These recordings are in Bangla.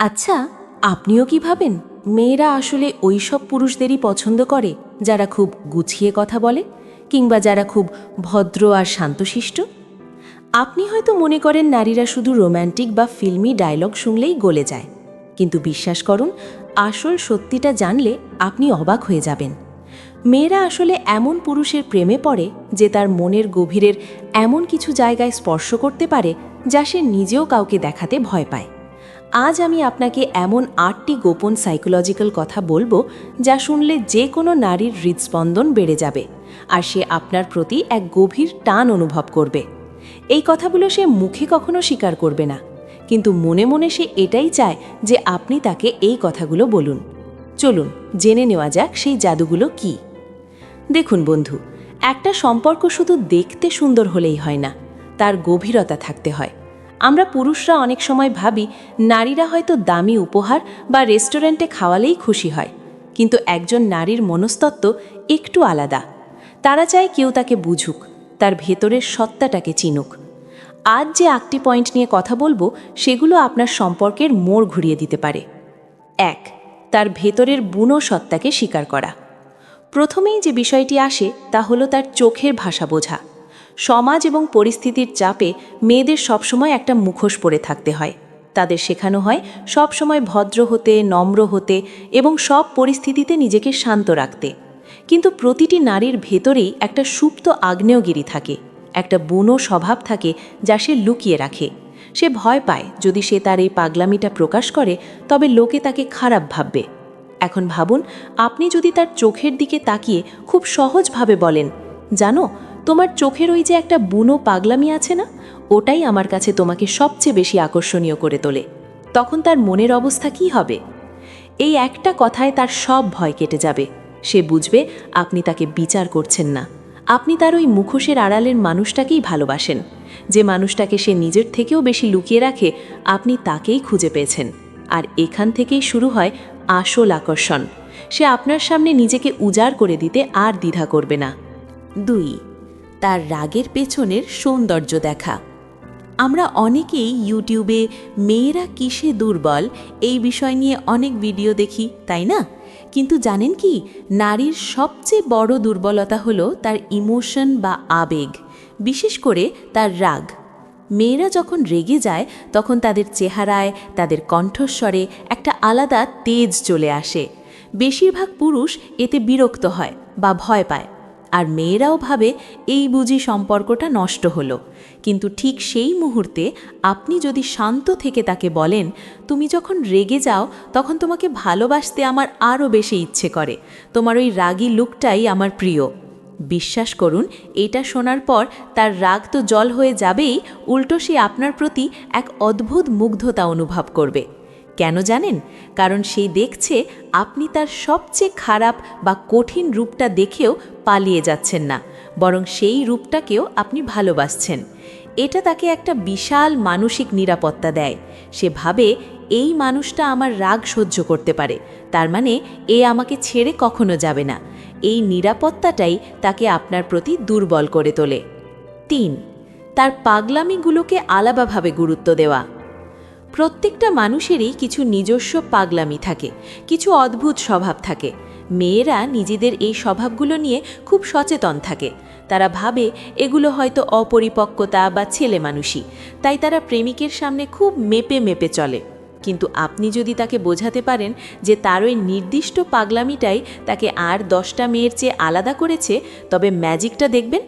আচ্ছা আপনিও কি ভাবেন? মেয়েরা আসলে ওই সব পুরুষদেরই পছন্দ করে, যারা খুব গুছিয়ে কথা বলে, কিংবা যারা খুব ভদ্র আর শান্তশিষ্ট? আপনি হয়তো মনে করেন নারীরা শুধু রোম্যান্টিক বা ফিল্মি ডায়লগ শুনলেই গলে যায়। কিন্তু বিশ্বাস করুন, আসল সত্যিটা জানলে আপনি অবাক হয়ে যাবেন। মেয়েরা আসলে এমন পুরুষের প্রেমে পড়ে, যে তার মনের গভীরের এমন কিছু জায়গায় স্পর্শ করতে পারে, যা সে নিজেও কাউকে দেখাতে ভয় পায়। আজ আমি আপনাকে এমন আটটি গোপন সাইকোলজিক্যাল কথা বলব যা শুনলে যে কোনো নারীর হৃদস্পন্দন বেড়ে যাবে আর সে আপনার প্রতি এক গভীর টান অনুভব করবে। এই কথাগুলো সে মুখে কখনো স্বীকার করবে না, কিন্তু মনে মনে সে এটাই চায় যে আপনি তাকে এই কথাগুলো বলুন। চলুন, জেনে নেওয়া যাক সেই জাদুগুলো কি। দেখুন বন্ধু, একটা সম্পর্ক শুধু দেখতে সুন্দর হলেই হয় না, তার গভীরতা থাকতে হয়। আমরা পুরুষরা অনেক সময় ভাবি, নারীরা হয়তো দামি উপহার বা রেস্টুরেন্টে খাওয়ালেই খুশি হয়। কিন্তু একজন নারীর মনস্তত্ত্ব একটু আলাদা। তারা চায় কেউ তাকে বুঝুক, তার ভেতরের সত্তাটাকে চিনুক। আজ যে আটটি পয়েন্ট নিয়ে কথা বলব, সেগুলো আপনার সম্পর্কের মোড় ঘুরিয়ে দিতে পারে। এক, তার ভেতরের বুনো সত্তাকে স্বীকার করা। প্রথমেই যে বিষয়টি আসে, তা হলো তার চোখের ভাষা বোঝা। সমাজ এবং পরিস্থিতির চাপে মেয়েদের সবসময় একটা মুখোশ পরে থাকতে হয়। তাদের শেখানো হয় সবসময় ভদ্র হতে, নম্র হতে এবং সব পরিস্থিতিতে নিজেকে শান্ত রাখতে। কিন্তু প্রতিটি নারীর ভেতরেই একটা সুপ্ত আগ্নেয়গিরি থাকে, একটা বুনো স্বভাব থাকে যা সে লুকিয়ে রাখে। সে ভয় পায় যদি সে তার এই পাগলামিটা প্রকাশ করে, তবে লোকে তাকে খারাপ ভাববে। এখন ভাবুন, আপনি যদি তার চোখের দিকে তাকিয়ে খুব সহজভাবে বলেন, জানো তোমার চোখের ওই যে একটা বুনো পাগলামি আছে না? ওটাই আমার কাছে তোমাকে সবচেয়ে বেশি আকর্ষণীয় করে তোলে। তখন তার মনের অবস্থা কি হবে? এই একটা কথায় তার সব ভয় কেটে যাবে। সে বুঝবে আপনি তাকে বিচার করছেন না। আপনি তার ওই মুখোশের আড়ালের মানুষটাকেই ভালোবাসেন। যে মানুষটাকে সে নিজের থেকেও বেশি লুকিয়ে রাখে, আপনি তাকেই খুঁজে পেয়েছেন। আর এখান থেকেই শুরু হয় আসল আকর্ষণ। সে আপনার সামনে নিজেকে উজাড় করে দিতে আর দ্বিধা করবে না। দুই তার রাগের পেছনের সৌন্দর্য দেখা। আমরা অনেকেই ইউটিউবে মেয়েরা কিসে দুর্বল এই বিষয় নিয়ে অনেক ভিডিও দেখি, তাই না? কিন্তু জানেন কি, নারীর সবচেয়ে বড় দুর্বলতা হলো তার ইমোশন বা আবেগ, বিশেষ করে তার রাগ। মেয়েরা যখন রেগে যায়, তখন তাদের চেহারায়, তাদের কণ্ঠস্বরে একটা আলাদা তেজ চলে আসে। বেশিরভাগ পুরুষ এতে বিরক্ত হয় বা ভয় পায়। আর মেয়েরাও ভাবে এই বুঝি সম্পর্কটা নষ্ট হলো। কিন্তু ঠিক সেই মুহূর্তে আপনি যদি শান্ত থেকে তাকে বলেন, তুমি যখন রেগে যাও, তখন তোমাকে ভালোবাসতে আমার আরও বেশি ইচ্ছে করে। তোমার ওই রাগী লুকটাই আমার প্রিয়। বিশ্বাস করুন, এটা শোনার পর তার রাগ তো জল হয়ে যাবেই, উল্টো সে আপনার প্রতি এক অদ্ভুত মুগ্ধতা অনুভব করবে। কেন জানেন? কারণ সে দেখছে আপনি তার সবচেয়ে খারাপ বা কঠিন রূপটা দেখেও পালিয়ে যাচ্ছেন না, বরং সেই রূপটাকেও আপনি ভালোবাসছেন। এটা তাকে একটা বিশাল মানসিক নিরাপত্তা দেয়। সে ভাবে, এই মানুষটা আমার রাগ সহ্য করতে পারে, তার মানে এ আমাকে ছেড়ে কখনো যাবে না। এই নিরাপত্তাটাই তাকে আপনার প্রতি দুর্বল করে তোলে। তিন, তার পাগলামিগুলোকে আলাদাভাবে গুরুত্ব দেওয়া। প্রত্যেকটা মানুষেরই কিছু নিজস্ব পাগলামি থাকে, কিছু অদ্ভুত স্বভাব থাকে। মেয়েরা নিজেদের এই স্বভাবগুলো নিয়ে খুব সচেতন থাকে। তারা ভাবে এগুলো হয়তো অপরিপক্কতা বা ছেলে মানুষই, তাই তারা প্রেমিকের সামনে খুব মেপে মেপে চলে। কিন্তু আপনি যদি তাকে বোঝাতে পারেন যে তার ওই নির্দিষ্ট পাগলামিটাই তাকে আর দশটা মেয়ের চেয়ে আলাদা করেছে, তবে ম্যাজিকটা দেখবেন?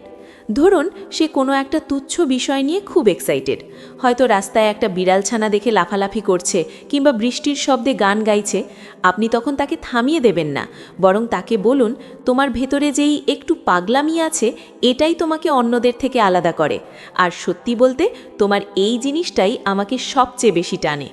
ধরুন, সে কোনো একটা তুচ্ছ বিষয় নিয়ে খুব এক্সাইটেড হয়তো রাস্তায় একটা বিড়াল ছানা দেখে লাফালাফি করছে কিংবা বৃষ্টির শব্দে গান গাইছে। আপনি তখন তাকে থামিয়ে দেবেন না। বরং তাকে বলুন, তোমার ভেতরে যেই একটু পাগলামি আছে, এটাই তোমাকে অন্যদের থেকে আলাদা করে। আর সত্যি বলতে, তোমার এই জিনিসটাই আমাকে সবচেয়ে বেশি টানে।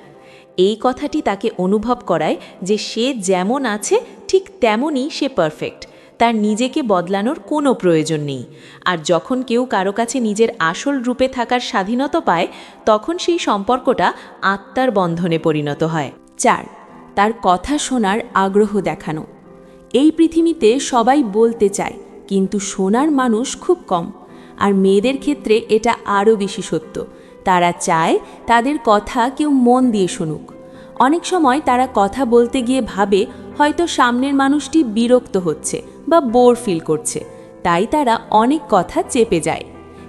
এই কথাটি তাকে অনুভব করায় যে সে যেমন আছে, ঠিক তেমনই সে পারফেক্ট তার নিজেকে বদলানোর কোনো প্রয়োজন নেই। আর যখন কেউ কারও কাছে নিজের আসল রূপে থাকার স্বাধীনতা পায়, তখন সেই সম্পর্কটা আত্মার বন্ধনে পরিণত হয়। চার, তার কথা শোনার আগ্রহ দেখানো। এই পৃথিবীতে সবাই বলতে চায়, কিন্তু শোনার মানুষ খুব কম। আর মেয়েদের ক্ষেত্রে এটা আরও বেশি সত্য। তারা চায় তাদের কথা কেউ মন দিয়ে শুনুক। অনেক সময় তারা কথা বলতে গিয়ে ভাবে, হয়তো সামনের মানুষটি বিরক্ত হচ্ছে। বা বোর ফিল করছে। তাই তারা অনেক কথা চেপে যায়।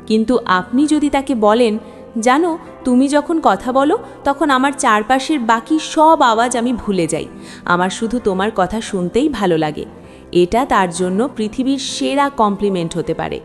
কিন্তু আপনি যদি তাকে বলেন, জানো, তুমি যখন কথা বলো, তখন আমার চারপাশের বাকি সব আওয়াজ আমি ভুলে যাই। আমার শুধু তোমার কথা শুনতেই ভালো লাগে। এটা তার জন্য পৃথিবীর সেরা কমপ্লিমেন্ট হতে পারে।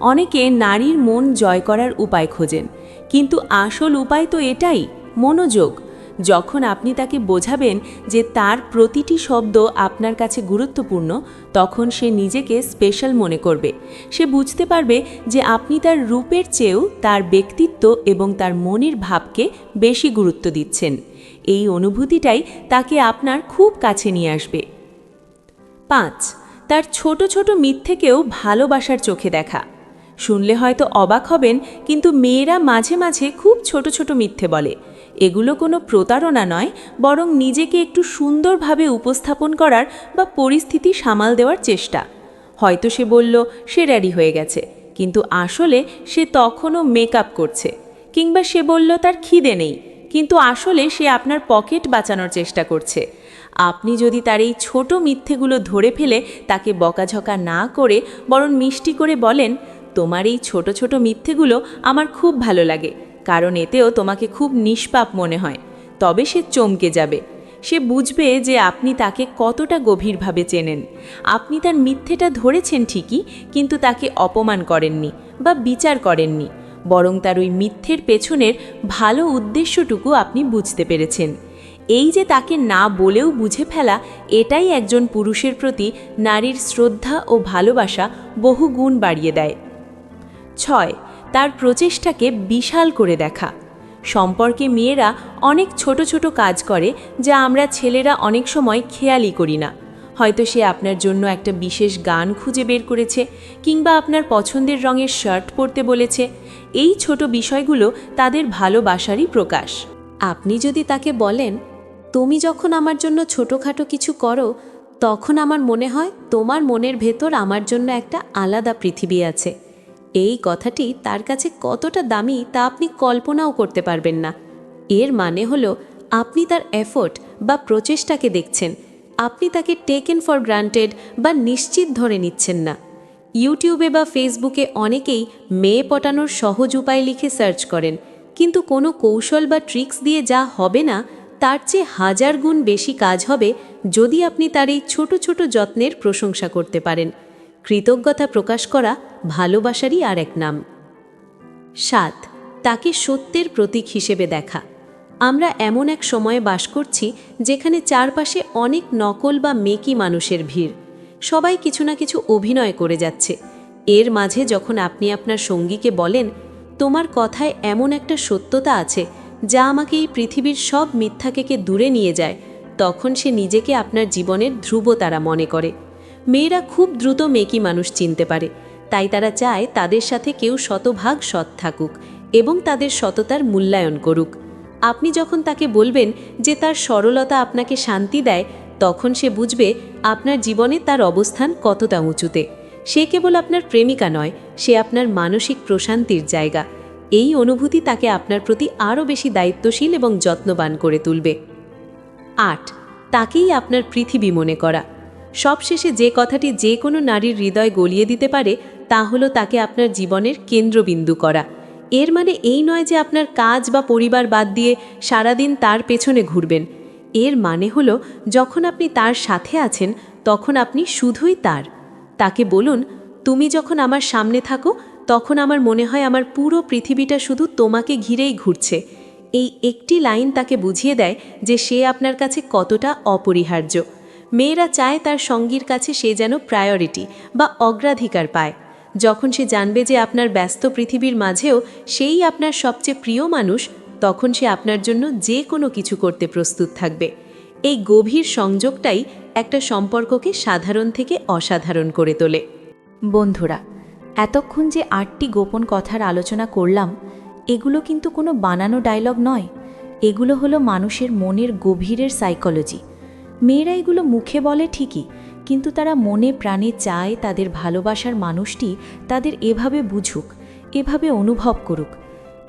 অনেকে নারীর মন জয় করার উপায় খোঁজেন। কিন্তু আসল উপায় তো এটাই, মনোযোগ। যখন আপনি তাকে বোঝাবেন যে তার প্রতিটি শব্দ আপনার কাছে গুরুত্বপূর্ণ, তখন সে নিজেকে স্পেশাল মনে করবে। সে বুঝতে পারবে যে আপনি তার রূপের চেয়েও তার ব্যক্তিত্ব এবং তার মনের ভাবকে বেশি গুরুত্ব দিচ্ছেন। এই অনুভূতিটাই তাকে আপনার খুব কাছে নিয়ে আসবে। পাঁচ, তার ছোট ছোট মিথ্যেকেও ভালোবাসার চোখে দেখা। শুনলে হয়তো অবাক হবেন, কিন্তু মেয়েরা মাঝে মাঝে খুব ছোট ছোট মিথ্যে বলে। এগুলো কোনো প্রতারণা নয়, বরং নিজেকে একটু সুন্দরভাবে উপস্থাপন করার বা পরিস্থিতি সামাল দেওয়ার চেষ্টা। হয়তো সে বলল, সে রেডি হয়ে গেছে। কিন্তু আসলে সে তখনও মেকআপ করছে। কিংবা সে বলল, তার খিদে নেই। কিন্তু আসলে সে আপনার পকেট বাঁচানোর চেষ্টা করছে। আপনি যদি তার এই ছোট মিথ্যেগুলো ধরে ফেলে তাকে বকাঝকা না করে, বরং মিষ্টি করে বলেন, তোমার এই ছোট ছোট মিথ্যেগুলো আমার খুব ভালো লাগে। কারণ এতেও তোমাকে খুব নিষ্পাপ মনে হয়। তবে সে চমকে যাবে। সে বুঝবে যে আপনি তাকে কতটা গভীরভাবে চেনেন। আপনি তার মিথ্যেটা ধরেছেন ঠিকই, কিন্তু তাকে অপমান করেননি বা বিচার করেননি। বরং তার ওই মিথ্যের পেছনের ভালো উদ্দেশ্যটুকু আপনি বুঝতে পেরেছেন। এই যে তাকে না বলেও বুঝে ফেলা, এটাই একজন পুরুষের প্রতি নারীর শ্রদ্ধা ও ভালোবাসা বহু গুণ বাড়িয়ে দেয়। ছয় তার প্রচেষ্টাকে বিশাল করে দেখা। সম্পর্কে মেয়েরা অনেক ছোট ছোট কাজ করে যা আমরা ছেলেরা অনেক সময় খেয়ালই করি না। হয়তো সে আপনার জন্য একটা বিশেষ গান খুঁজে বের করেছে কিংবা আপনার পছন্দের রঙের শার্ট পরতে বলেছে। এই ছোট বিষয়গুলো তাদের ভালোবাসারই প্রকাশ। আপনি যদি তাকে বলেন, তুমি যখন আমার জন্য ছোটোখাটো কিছু করো, তখন আমার মনে হয় তোমার মনের ভেতর আমার জন্য একটা আলাদা পৃথিবী আছে। এই কথাটি তার কাছে কতটা দামি তা আপনি কল্পনাও করতে পারবেন না। এর মানে হলো, আপনি তার এফোর্ট বা প্রচেষ্টাকে দেখছেন। আপনি তাকে টেকেন ফর গ্রান্টেড বা নিশ্চিত ধরে নিচ্ছেন না। ইউটিউবে বা ফেসবুকে অনেকেই মেয়ে পটানোর সহজ উপায় লিখে সার্চ করেন। কিন্তু কোনো কৌশল বা ট্রিক্স দিয়ে যা হবে না, তার চেয়ে হাজার গুণ বেশি কাজ হবে যদি আপনি তার এই ছোট ছোট যত্নের প্রশংসা করতে পারেন। কৃতজ্ঞতা প্রকাশ করা ভালোবাসারই আর এক নাম। সাত, তাকে সত্যের প্রতীক হিসেবে দেখা। আমরা এমন এক সময়ে বাস করছি যেখানে চারপাশে অনেক নকল বা মেকি মানুষের ভিড়। সবাই কিছু না কিছু অভিনয় করে যাচ্ছে। এর মাঝে যখন আপনি আপনার সঙ্গীকে বলেন, তোমার কথায় এমন একটা সত্যতা আছে যা আমাকে এই পৃথিবীর সব মিথ্যাকে দূরে নিয়ে যায় তখন সে নিজেকে আপনার জীবনের ধ্রুবতারা মনে করে। মেয়েরা খুব দ্রুত মেকি মানুষ চিনতে পারে। তাই তারা চায় তাদের সাথে কেউ শতভাগ সৎ থাকুক এবং তাদের সততার মূল্যায়ন করুক। আপনি যখন তাকে বলবেন যে তার সরলতা আপনাকে শান্তি দেয়, তখন সে বুঝবে আপনার জীবনে তার অবস্থান কতটা উঁচুতে। সে কেবল আপনার প্রেমিকা নয়, সে আপনার মানসিক প্রশান্তির জায়গা। এই অনুভূতি তাকে আপনার প্রতি আরও বেশি দায়িত্বশীল এবং যত্নবান করে তুলবে। আট, তাকেই আপনার পৃথিবী মনে করা। সবশেষে যে কথাটি যে কোনো নারীর হৃদয় গলিয়ে দিতে পারে, তা হলো তাকে আপনার জীবনের কেন্দ্রবিন্দু করা। এর মানে এই নয় যে আপনার কাজ বা পরিবার বাদ দিয়ে সারাদিন তার পেছনে ঘুরবেন। এর মানে হলো, যখন আপনি তার সাথে আছেন, তখন আপনি শুধুই তার। তাকে বলুন, তুমি যখন আমার সামনে থাকো, তখন আমার মনে হয় আমার পুরো পৃথিবীটা শুধু তোমাকে ঘিরেই ঘুরছে। এই একটি লাইন তাকে বুঝিয়ে দেয় যে সে আপনার কাছে কতটা অপরিহার্য। মেয়েরা চায় তার সঙ্গীর কাছে সে যেন প্রায়োরিটি বা অগ্রাধিকার পায়। যখন সে জানবে যে আপনার ব্যস্ত পৃথিবীর মাঝেও সেই আপনার সবচেয়ে প্রিয় মানুষ, তখন সে আপনার জন্য যে কোনো কিছু করতে প্রস্তুত থাকবে। এই গভীর সংযোগটাই একটা সম্পর্ককে সাধারণ থেকে অসাধারণ করে তোলে। বন্ধুরা, এতক্ষণ যে আটটি গোপন কথার আলোচনা করলাম, এগুলো কিন্তু কোনো বানানো ডায়লগ নয়। এগুলো হলো মানুষের মনের গভীরের সাইকোলজি মেয়েরা এগুলো মুখে বলে ঠিকই, কিন্তু তারা মনে প্রাণে চায় তাদের ভালোবাসার মানুষটি তাদের এভাবে বুঝুক, এভাবে অনুভব করুক।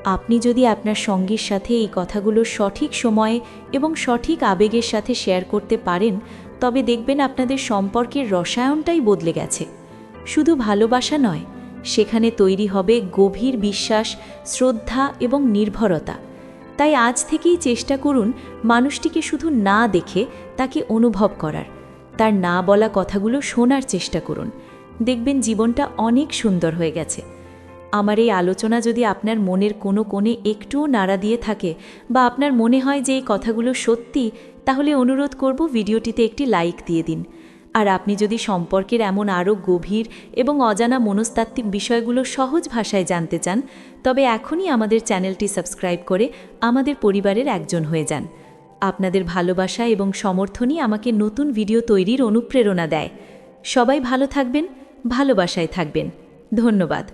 আপনি যদি আপনার সঙ্গীর সাথে এই কথাগুলো সঠিক সময়ে এবং সঠিক আবেগের সাথে শেয়ার করতে পারেন, তবে দেখবেন আপনাদের সম্পর্কের রসায়নটাই বদলে গেছে। শুধু ভালোবাসা নয়, সেখানে তৈরি হবে গভীর বিশ্বাস, শ্রদ্ধা এবং নির্ভরতা। তাই আজ থেকেই চেষ্টা করুন মানুষটিকে শুধু না দেখে তাকে অনুভব করার। তার না বলা কথাগুলো শোনার চেষ্টা করুন। দেখবেন জীবনটা অনেক সুন্দর হয়ে গেছে। আমার এই আলোচনা যদি আপনার মনের কোনো কোণে একটুও নাড়া দিয়ে থাকে বা আপনার মনে হয় যে এই কথাগুলো সত্যি, তাহলে অনুরোধ করব ভিডিওটিতে একটি লাইক দিয়ে দিন। আর আপনি যদি সম্পর্কের এমন আরও গভীর এবং অজানা মনস্তাত্ত্বিক বিষয়গুলো সহজ ভাষায় জানতে চান, তবে এখনই আমাদের চ্যানেলটি সাবস্ক্রাইব করে আমাদের পরিবারের একজন হয়ে যান। আপনাদের ভালোবাসা এবং সমর্থনই আমাকে নতুন ভিডিও তৈরির অনুপ্রেরণা দেয়। সবাই ভালো থাকবেন, ভালোবাসায় থাকবেন। ধন্যবাদ।